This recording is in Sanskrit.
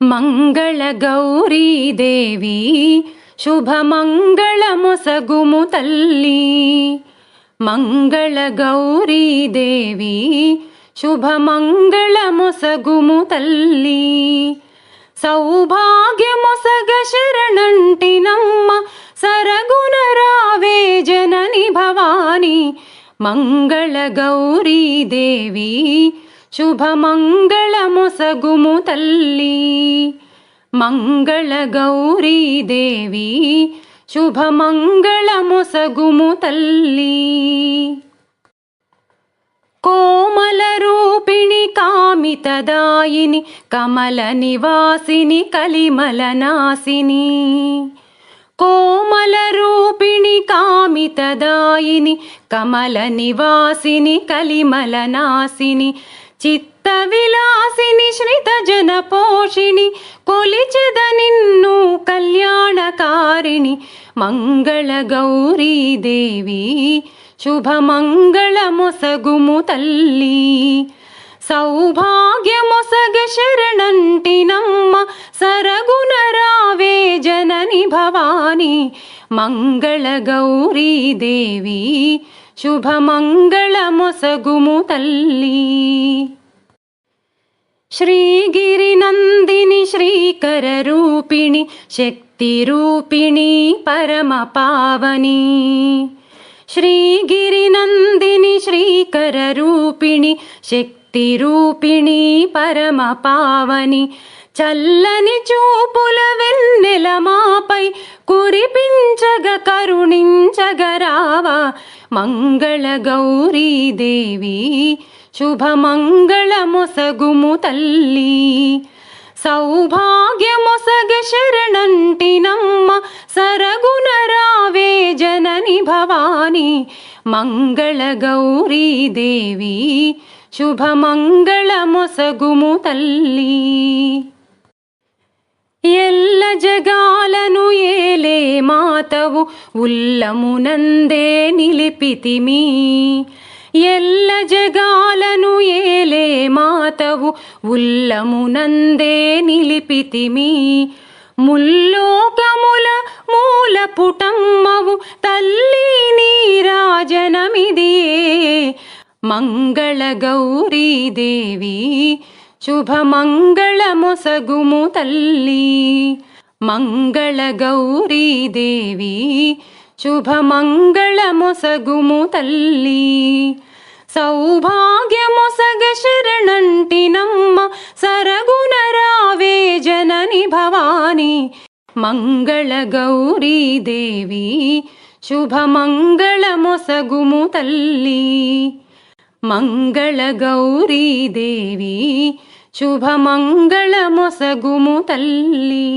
మంగళగౌరీదేవి శుభమంగళమొసగుము తల్లి మంగళగౌరీదేవి శుభమంగళమొసగుము తల్లి సౌభాగ్యమొసగ శరణంటినమ్మ సరగుణ రావే జనని భవాని మంగళగౌరీదేవి శుభమంగళమొసగుము తల్లి మంగళగౌరీదేవి శుభమంగళమొసగుము తల్లి కోమల రూపిణి కామితదాయిని కమల నివాసిని కలిమల నాసిని కోమల రూపిణి కామితదాయిని కమల నివాసిని కలిమల चित्तविलासिनि श्रितजनपोषिणिलिचदनिन्नू कल्याणकारिणि मङ्गल गौरी देवी शुभ मङ्गल मोसगुमुतल्ली सौभाग्य मोसग शरणण्टि न सरगुणरावे जननि भवानि मङ्गल गौरी देवी शुभ मङ्गल मोसगुमुतल्ली श्रीगिरिनन्दिनि श्रीकररूपिणि शक्तिरूपिणि परमपावनि। श्रीगिरिनन्दिनि श्रीकररूपिणि शक्तिरूपिणि परमपावनि। చల్లని చూపుల వెన్నెల మాపై కురిపించగ కరుణించగరావా? మంగళ గౌరీ గౌరీదేవి శుభమంగళమొసగుము తల్లి. సౌభాగ్యమొసగ శరణంటినమ్మ సరగున రావే జనని భవాని. మంగళ గౌరీ దేవి శుభమంగళమొసగుము తల్లి. జగాలను ఏలే మాతవు ఉల్లమునందే నిలిపితిమి. ఎల్ల జగాలను ఏలే మాతవు ఉల్లమునందే నిలిపితిమి. ముల్లోకముల మూల పుటమ్మవు తల్లి నీరాజనమిదియే మంగళ గౌరీదేవి శుభమంగళమొసగుము తల్లి. మంగళ గౌరీదేవి శుభమంగళమొసగుము తల్లి సౌభాగ్యమొసగ శరణంటినమ్మ సరగుణ రావే జనని భవాని మంగళ గౌరీదేవి శుభమంగళమొసగుము తల్లి మంగళ గౌరీదేవి శుభమంగళమొసగుము తల్లి.